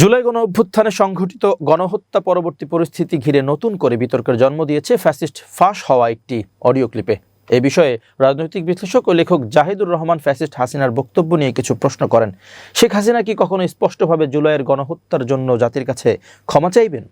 জুলাই গণ অভ্যুত্থানে সংঘটিত গণহত্যা পরবর্তী পরিস্থিতি ঘিরে নতুন করে বিতর্কের জন্ম দিয়েছে ফ্যাসিস্ট ফাঁস হওয়া একটি অডিও ক্লিপে। এ বিষয়ে রাজনৈতিক বিশ্লেষক ও লেখক জাহিদুর রহমান ফ্যাসিস্ট হাসিনার বক্তব্য নিয়ে কিছু প্রশ্ন করেন। শেখ হাসিনা কি কখনো স্পষ্টভাবে জুলাইয়ের গণহত্যার জন্য জাতির কাছে ক্ষমা চাইবেন?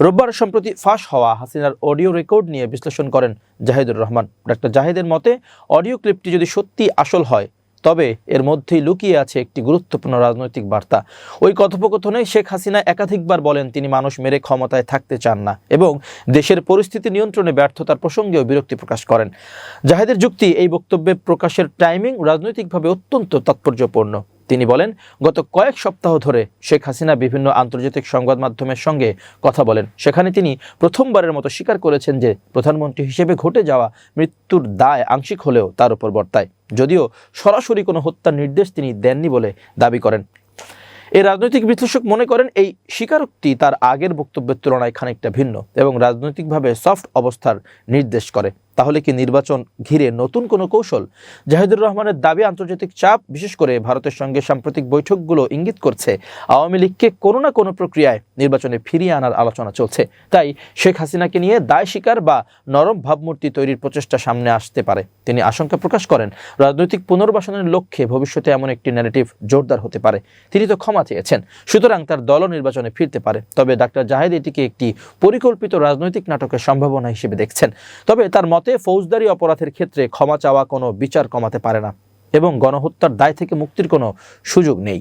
রোববার সম্প্রতি ফাঁস হওয়া হাসিনার অডিও রেকর্ড নিয়ে বিশ্লেষণ করেন জাহিদুর রহমান। ডাক্তার জাহিদের মতে, অডিও ক্লিপটি যদি সত্যি আসল হয় তবে এর মধ্যেই লুকিয়ে আছে একটি গুরুত্বপূর্ণ রাজনৈতিক বার্তা। ওই কথোপকথনে শেখ হাসিনা একাধিকবার বলেন, তিনি মানুষ মেরে ক্ষমতায় থাকতে চান না এবং দেশের পরিস্থিতি নিয়ন্ত্রণে ব্যর্থতার প্রসঙ্গেও বিরক্তি প্রকাশ করেন। জাহেদের যুক্তি এই বক্তব্যে প্রকাশের টাইমিং রাজনৈতিকভাবে অত্যন্ত তাৎপর্যপূর্ণ। তিনি বলেন, গত কয়েক সপ্তাহ ধরে শেখ হাসিনা বিভিন্ন আন্তর্জাতিক সংবাদ মাধ্যমের সঙ্গে কথা বলেন। সেখানে তিনি প্রথমবারের মতো স্বীকার করেছেন যে প্রধানমন্ত্রী হিসেবে ঘটে যাওয়া মৃত্যুর দায় আংশিক হলেও তার উপর বর্তায়। যদিও সরাসরি কোনো হত্যার নির্দেশ তিনি দেননি বলে দাবি করেন। এই রাজনৈতিক বিশ্লেষক মনে করেন, এই স্বীকারোক্তি তার আগের বক্তব্যের তুলনায় খানিকটা ভিন্ন এবং রাজনৈতিকভাবে সফট অবস্থার নির্দেশ করে। তাহলে কি নির্বাচন ঘিরে নতুন কোনো কৌশল? জাহিদুর রহমানের দাবি আন্তর্জাতিক চাপ, বিশেষ করে ভারতের সঙ্গে সাম্প্রতিক বৈঠকগুলো ইঙ্গিত করছে, আওয়ামী লীগকে কোনো না কোনো প্রক্রিয়ায় নির্বাচনে ফিরিয়ে আনার আলোচনা চলছে। তাই শেখ হাসিনাকে নিয়ে দায় স্বীকার বা নরম ভাবমূর্তি তৈরির প্রচেষ্টা সামনে আসতে পারে। তিনি আশঙ্কা প্রকাশ করেন, রাজনৈতিক পুনর্বাসনের লক্ষ্যে ভবিষ্যতে এমন একটি ন্যারেটিভ জোরদার হতে পারে। তিনি তো ক্ষমা চেয়েছেন, সুতরাং তার দলও নির্বাচনে ফিরতে পারে। তবে ডাক্তার জাহেদ এটিকে একটি পরিকল্পিত রাজনৈতিক নাটকের সম্ভাবনা হিসেবে দেখছেন। তবে তার মতে ফৌজদারি অপরাধের ক্ষেত্রে ক্ষমা চাওয়া কোনো বিচার কমাতে পারে না এবং গণহত্যার দায় থেকে মুক্তির কোনো সুযোগ নেই।